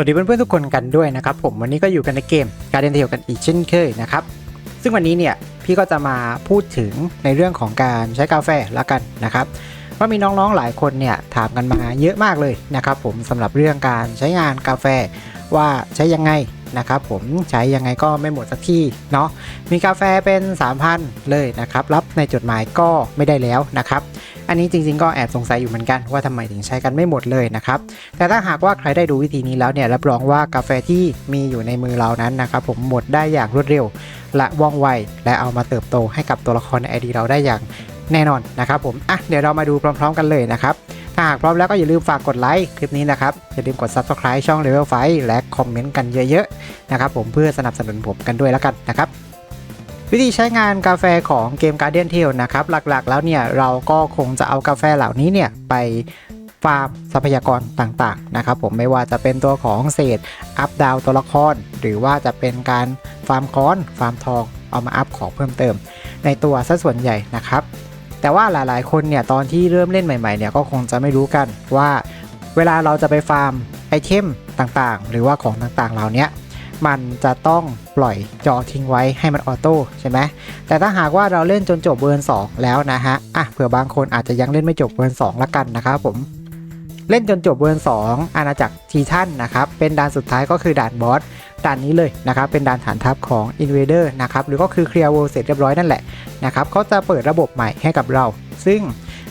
วัสดีเพื่อนๆทุกคนกันด้วยนะครับผมวันนี้ก็อยู่กันในเกมการเดินเที่ยวกันอีกเช่นเคยนะครับซึ่งวันนี้เนี่ยพี่ก็จะมาพูดถึงในเรื่องของการใช้กาแฟละกันนะครับว่ามีน้องๆหลายคนเนี่ยถามกันมาเยอะมากเลยนะครับผมสำหรับเรื่องการใช้งานกาแฟว่าใช้ยังไงนะครับผมใช้ยังไงก็ไม่หมดสักที่เนาะมีกาแฟเป็น 3,000 เลยนะครับ รับในจดหมายก็ไม่ได้แล้วนะครับ อันนี้จริงๆก็แอบสงสัยอยู่เหมือนกันว่าทำไมถึงใช้กันไม่หมดเลยนะครับ แต่ถ้าหากว่าใครได้ดูวิธีนี้แล้วเนี่ยรับรองว่ากาแฟที่มีอยู่ในมือเรานั้นนะครับผมหมดได้อย่างรวดเร็ว และว่องไว และเอามาเติบโตให้กับตัวละครในไอดีเราได้อย่างแน่นอนนะครับผมอะเดี๋ยวเรามาดูพร้อม ๆ กันเลยนะครับถ้าหากพร้อมแล้วก็อย่าลืมฝากกดไลค์คลิปนี้นะครับ อย่าลืมกด Subscribe ช่อง Level 5และคอมเมนต์กันเยอะๆนะครับผมเพื่อสนับสนุนผมกันด้วยแล้วกันนะครับ วิธีใช้งานกาแฟของเกม Guardian Tale นะครับ หลักๆ แล้วเนี่ยเราก็คงจะเอากาแฟเหล่านี้เนี่ยไปฟาร์มทรัพยากรต่างๆนะครับผมไม่ว่าจะเป็นตัวของเศษอัพดาวตัวละคร หรือว่าจะเป็นการฟาร์มค้อน ฟาร์มทองเอามาอัพของเพิ่มเติม ในตัวซะส่วนใหญ่นะครับ แต่ว่าหลายๆ คนเนี่ยตอนที่เริ่มเล่นใหม่ๆเนี่ยก็คงจะไม่รู้กันว่า เวลาเราจะไปฟาร์มไอเทมต่างๆ หรือว่าของต่างๆ เหล่านี้ มันจะต้องปล่อยจอทิ้งไว้ให้มันออโต้ใช่ไหมแต่ถ้าหากว่าเราเล่นจนจบเวอร์น2แล้วนะฮะอะเผื่อบางคนอาจจะยังเล่นไม่จบเวอร์น2ละกันนะครับผมเล่นจนจบเวอร์น2อาณาจักรทีทันนะครับเป็นด่านสุดท้ายก็คือด่านบอสด่านนี้เลยนะครับเป็นด่านฐานทัพของ Invader นะครับหรือก็คือเคลียร์เว l เสร็จเรียบร้อยนั่นแหละนะครับเขาจะเปิดระบบใหม่ให้กับเรา ซึ่ง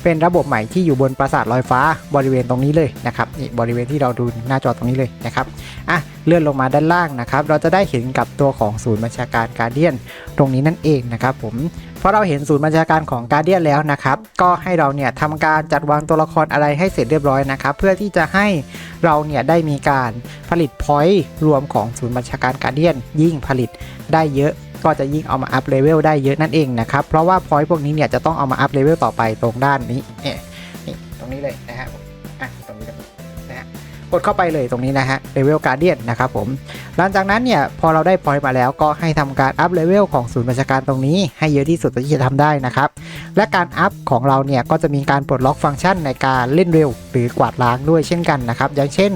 เป็นระบบใหม่ที่อยู่บนปราสาทลอยฟ้าบริเวณตรงนี้เลยนะครับนี่บริเวณที่เราดูหน้าจอตรงนี้เลยนะครับอะเลื่อนลงมาด้านล่างนะครับ เราจะได้เห็นกับตัวของศูนย์บัญชาการการเดียนตรงนี้นั่นเองนะครับผมพอเราเห็นศูนย์บัญชาการของการเดียนแล้วนะครับ ก็ให้เราเนี่ยทำการจัดวางตัวละครอะไรให้เสร็จเรียบร้อยนะครับ เพื่อที่จะให้เราเนี่ยได้มีการผลิตพอยต์รวมของศูนย์บัญชาการการเดียนยิ่งผลิตได้เยอะ ก็จะยิ่งเอามาอัพเลเวลได้เยอะนั่นเองนะครับ เพราะว่าพอยต์พวกนี้เนี่ยจะต้องเอามาอัพเลเวลต่อไปตรงด้านนี้เนี่ยนี่ตรงนี้เลยนะฮะอะตรงนี้นะฮะกดเข้าไปเลยตรงนี้นะฮะเลเวลการเดียนนะครับผมหลังจากนั้นเนี่ยพอเราได้พอยต์มาแล้วก็ให้ทำการอัพเลเวลของศูนย์บัญชาการตรงนี้ให้เยอะที่สุดที่จะทำได้นะครับ และการอัพของเราเนี่ยก็จะมีการปลดล็อกฟังก์ชันในการเล่นเร็ว หรือกวาดล้างด้วยเช่นกันนะครับ อย่างเช่น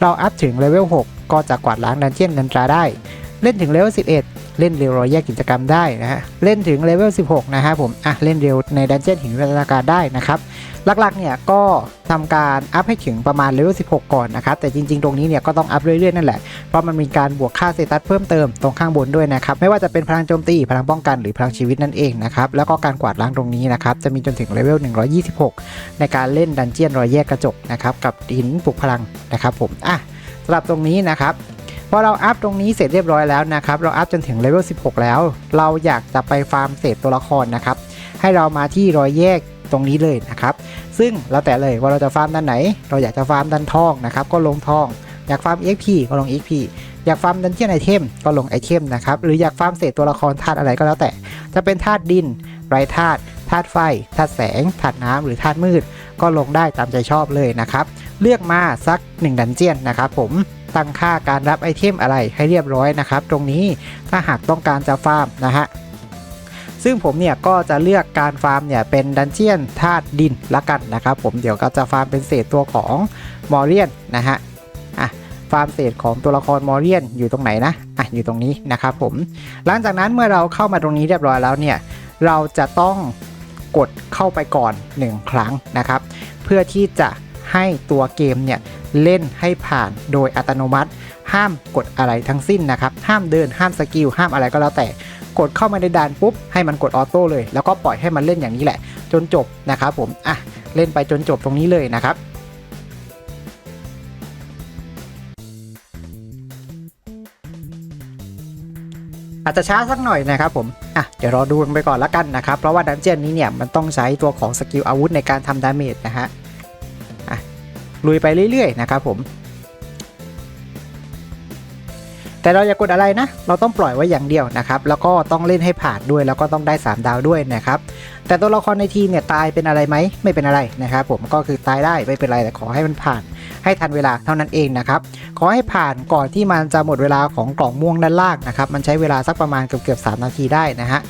เราอัพถึงเลเวล6ก็จะกวาดล้างดันเจียนเงินตราได้ เล่นถึงเลเวล11 เล่นเร็วรอยแยกกิจกรรมได้นะฮะเล่นถึงเลเวล 16 นะฮะผมอะเล่นเร็วในดันเจียนหินวิทยาการได้นะครับหลักๆเนี่ยก็ทำการอัพให้ถึงประมาณเลเวล 16 ก่อนนะครับแต่จริงๆ ตรงนี้เนี่ยก็ต้องอัพเรื่อยๆ นั่นแหละ เพราะมันมีการบวกค่าเซตัสเพิ่มเติมตรงข้างบนด้วยนะครับ ไม่ว่าจะเป็นพลังโจมตี พลังป้องกันหรือพลังชีวิตนั่นเองนะครับ แล้วก็การกวาดล้างตรงนี้นะครับ จะมีจนถึงเลเวล 126 ในการเล่นดันเจียนรอยแยกกระจกนะครับกับหินปลุกพลังนะครับผมอะสำหรับตรงนี้นะครับ พอเราอัพตรงนี้เสร็จเรียบร้อยแล้วนะครับ เราอัพจนถึงเลเวล 16 แล้ว เราอยากจะไปฟาร์มเศษตัวละครนะครับ ให้เรามาที่รอยแยกตรงนี้เลยนะครับ ซึ่งแล้วแต่เลยว่าเราจะฟาร์มด้านไหน เราอยากจะฟาร์มด้านทองนะครับ ก็ลงทอง อยากฟาร์ม XP ก็ลง XP อยากฟาร์มดันเจียนไอเทมก็ลงไอเทมนะครับ หรืออยากฟาร์มเศษตัวละครธาตุอะไรก็แล้วแต่ จะเป็นธาตุดิน ไรธาตุธาตุไฟธาตุแสงธาตุน้ำหรือธาตุมืด ก็ลงได้ตามใจชอบเลยนะครับ เลือกมาสัก 1 ดันเจียนนะครับผม ตั้งค่าการรับไอเทมอะไรให้เรียบร้อยนะครับ ตรงนี้ถ้าหากต้องการจะฟาร์มนะฮะซึ่งผมเนี่ยก็จะเลือกการฟาร์มเนี่ยเป็นดันเจียนธาตุดินละกันนะครับ ผมเดี๋ยวก็จะฟาร์มเป็นเศษตัวของมอรเรียนนะฮะอะฟาร์มเศษของตัวละครมอรเรียนอยู่ตรงไหนนะอะอยู่ตรงนี้นะครับผมหลังจากนั้นเมื่อเราเข้ามาตรงนี้เรียบร้อยแล้วเนี่ยเราจะต้องกดเข้าไปก่อน 1 ครั้งนะครับ เพื่อที่จะ ให้ตัวเกมเนี่ยเล่นให้ผ่านโดยอัตโนมัติ ห้ามกดอะไรทั้งสิ้นนะครับ ห้ามเดินห้ามสกิลห้ามอะไรก็แล้วแต่ กดเข้ามาในด่านปุ๊บให้มันกดออโต้เลย แล้วก็ปล่อยให้มันเล่นอย่างนี้แหละ จนจบนะครับผมอะเล่นไปจนจบตรงนี้เลยนะครับอาจจะช้าสักหน่อยนะครับผม อะ เดี๋ยวรอดูกันไปก่อนละกันนะครับ เพราะว่าดันเจียนนี้เนี่ยมันต้องใช้ตัวของสกิลอาวุธในการทำดาเมจนะฮะอะ ลุยไปเรื่อยๆนะครับผม แต่เราอย่ากดอะไรนะ เราต้องปล่อยไว้อย่างเดียวนะครับ แล้วก็ต้องเล่นให้ผ่านด้วย แล้วก็ต้องได้ 3 ดาวด้วยนะครับ แต่ตัวละครในทีมเนี่ยตายเป็นอะไรไหม ไม่เป็นอะไรนะครับ ผมก็คือตายได้ไม่เป็นไรแต่ขอให้มันผ่าน ให้ทันเวลาเท่านั้นเองนะครับ ขอให้ผ่านก่อนที่มันจะหมดเวลาของกล่องม่วงด้านล่างนะครับ มันใช้เวลาสักประมาณเกือบเกือบๆ3นาทีได้นะฮะ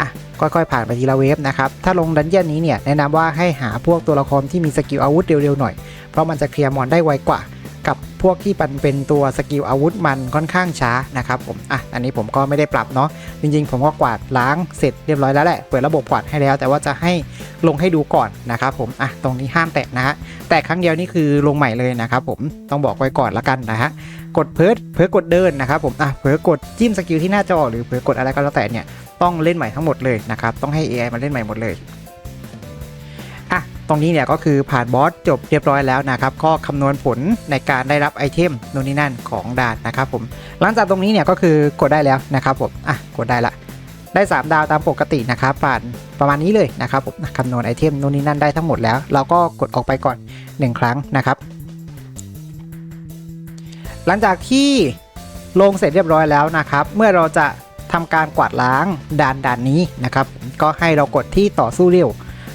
อะค่อยๆ ผ่านไปทีละเวฟนะครับ ถ้าลงดันเจียนนี้เนี่ยแนะนำว่าให้หาพวกตัวละครที่มีสกิลอาวุธเร็วๆหน่อย เพราะมันจะเคลียร์มอนได้ไวกว่า กับพวกที่มันเป็นตัวสกิลอาวุธมันค่อนข้างช้านะครับผม อะ อันนี้ผมก็ไม่ได้ปรับเนาะ จริงๆ ผมก็กวาดล้างเสร็จเรียบร้อยแล้วแหละ เปิดระบบกวาดให้แล้ว แต่ว่าจะให้ลงให้ดูก่อนนะครับผม อะ ตรงนี้ห้ามแตะนะฮะ แต่ครั้งเดียวนี่คือลงใหม่เลยนะครับผม ต้องบอกไว้ก่อนละกันนะฮะ กดเพิร์ดเพิร์ดกดเดินนะครับผมอะเพิร์ดกดจิ้มสกิลที่หน้าจอหรือเพิร์ดกดอะไรก็แล้วแต่เนี่ยต้องเล่นใหม่ทั้งหมดเลยนะครับต้องให้ AI มาเล่นใหม่หมดเลยอะตรงนี้เนี่ยก็คือผ่านบอสจบเรียบร้อยแล้วนะครับก็คำนวณผลในการได้รับไอเทมนู่นนี่นั่นของด่านนะครับผมหลังจากตรงนี้เนี่ยก็คือกดได้แล้วนะครับผมอะกดได้ละได้ 3 ดาวตามปกตินะครับผ่านประมาณนี้เลยนะครับผมคำนวณไอเทมนู่นนี่นั่นได้ทั้งหมดแล้ว เราก็กดออกไปก่อน 1 ครั้งนะครับ หลังจากที่ลงเสร็จเรียบร้อยแล้วนะครับ เมื่อเราจะทำการกวาดล้างด่านด่านนี้นะครับก็ให้เรากดที่ต่อสู้เร็ว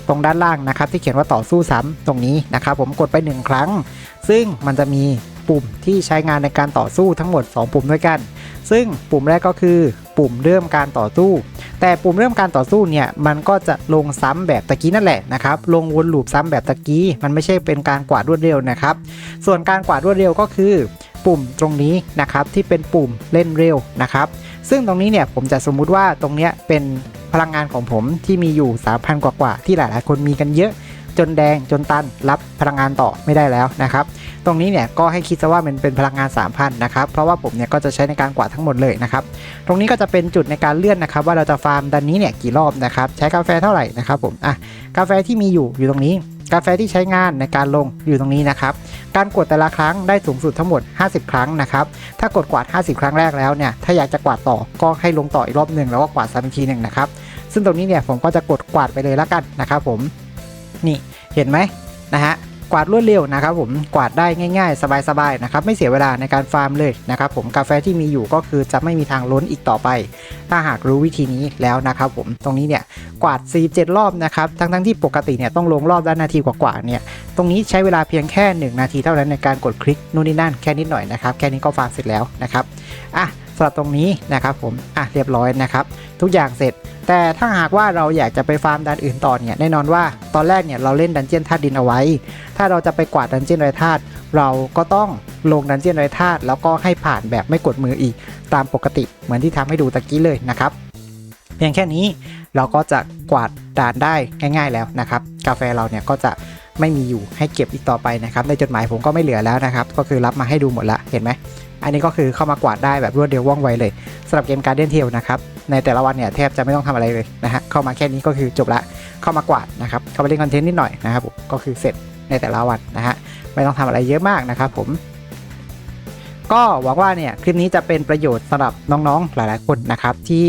ตรงด้านล่างนะครับ ที่เขียนว่าต่อสู้ซ้ำตรงนี้นะครับ ผมกดไป 1 ครั้ง ซึ่งมันจะมีปุ่มที่ใช้งานในการต่อสู้ทั้งหมด 2 ปุ่มด้วยกัน ซึ่งปุ่มแรกก็คือ ปุ่มเริ่มการต่อสู้ แต่ปุ่มเริ่มการต่อสู้เนี่ยมันก็จะลงซ้ำแบบตะกี้นั่นแหละนะครับลงวนลูปซ้ำแบบตะกี้ มันไม่ใช่เป็นการกวาดรวดเร็วนะครับ ส่วนการกวาดรวดเร็วก็คือ ปุ่มตรงนี้นะครับที่เป็นปุ่มเล่นเร็วนะครับ ซึ่งตรงนี้เนี่ยผมจะสมมุติว่าตรงเนี้ยเป็นพลังงานของผมที่มีอยู่ 3,000 กว่ากว่าๆที่หลาย ๆ คนมีกันเยอะจนแดงจนตันรับพลังงานต่อไม่ได้แล้วนะครับ ตรงนี้เนี่ยก็ให้คิดซะว่ามันเป็นพลังงาน 3,000 นะครับ เพราะว่าผมเนี่ยก็จะใช้ในการกวาดทั้งหมดเลยนะครับ ตรงนี้ก็จะเป็นจุดในการเลื่อนนะครับ ว่าเราจะฟาร์มดันนี้เนี่ยกี่รอบนะครับ ใช้กาแฟเท่าไหร่นะครับผมอะกาแฟที่มีอยู่อยู่ตรงนี้ กาแฟที่ใช้งานในการลงอยู่ตรงนี้นะครับ การกดแต่ละครั้งได้สูงสุดทั้งหมด 50 ครั้งนะครับ ถ้ากดกวาด 50 ครั้งแรกแล้วเนี่ย ถ้าอยากจะกวาดต่อก็ให้ลงต่ออีกรอบหนึ่งแล้วก็กวาดซ้ำอีกทีหนึ่งนะครับ ซึ่งตรงนี้เนี่ยผมก็จะกดกวาดไปเลยละกันนะครับผม นี่ เห็นไหมนะฮะ กวาดรวดเร็วนะครับผมกวาดได้ง่ายๆ สบายๆนะครับไม่เสียเวลาในการฟาร์มเลยนะครับผมกาแฟที่มีอยู่ก็คือจะไม่มีทางล้นอีกต่อไป ถ้าหากรู้วิธีนี้แล้วนะครับผมตรงนี้เนี่ยกวาด 47 รอบนะครับทั้งๆที่ปกติเนี่ยต้องลงรอบละนาทีกว่าๆเนี่ยตรงนี้ใช้เวลาเพียงแค่ 1 นาทีเท่านั้นในการกดคลิกนู่นนี่นั่นแค่นิดหน่อยนะครับแค่นี้ก็ฟาร์มเสร็จแล้วนะครับอะำหรับตรงนี้นะครับผมอะเรียบร้อยนะครับ ทุกอย่างเสร็จ แต่ถ้าหากว่าเราอยากจะไปฟาร์มดันอื่นต่อเนี่ยแน่นอนว่าตอนแรกเนี่ยเราเล่นดันเจียนธาตุดินเอาไว้ ถ้าเราจะไปกวาดดันเจียนไรธาตุเราก็ต้องลงดันเจียนไรธาตุแล้วก็ให้ผ่านแบบไม่กดมืออีก ตามปกติเหมือนที่ทำให้ดูตะกี้เลยนะครับเพียงแค่นี้เราก็จะกวาดด่านได้ง่าย ๆแล้วนะครับ กาแฟเราเนี่ยก็จะ ไม่มีอยู่ให้เก็บอีกต่อไปนะครับในจดหมายผมก็ไม่เหลือแล้วนะครับก็คือรับมาให้ดูหมดละเห็นไหมอันนี้ก็คือเข้ามากวาดได้แบบรวดเร็วว่องไวเลยสำหรับเกมการเดนเทลนะครับในแต่ละวันเนี่ยแทบจะไม่ต้องทำอะไรเลยนะฮะเข้ามาแค่นี้ก็คือจบละเข้ามากวาดนะครับเข้าไปเล่นคอนเทนต์นิดหน่อยนะครับก็คือเสร็จในแต่ละวันนะฮะไม่ต้องทำอะไรเยอะมากนะครับผม ก็หวังว่าเนี่ยคลิปนี้จะเป็นประโยชน์สำหรับน้องๆหลายๆคนนะครับที่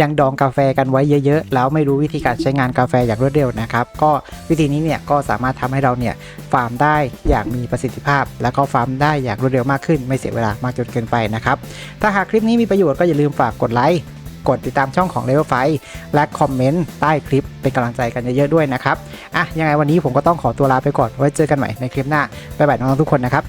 ยังดองกาแฟกันไว้เยอะ ๆ แล้วไม่รู้วิธีการใช้งานกาแฟอย่างรวดเร็วนะครับก็วิธีนี้เนี่ยก็สามารถทำให้เราเนี่ยฟาร์มได้อย่างมีประสิทธิภาพ แล้วก็ฟาร์มได้อย่างรวดเร็วมากขึ้น ไม่เสียเวลามากจนเกินไปนะครับถ้าหากคลิปนี้มีประโยชน์ก็อย่าลืมฝากกดไลค์กดติดตามช่องของ Level 5และคอมเมนต์ใต้คลิปเป็นกำลังใจกันเยอะๆด้วยนะครับ อะ ยังไงวันนี้ผมก็ต้องขอตัวลาไปก่อน ไว้เจอกันใหม่ในคลิปหน้า บ๊ายบายน้องๆทุกคนนะครับ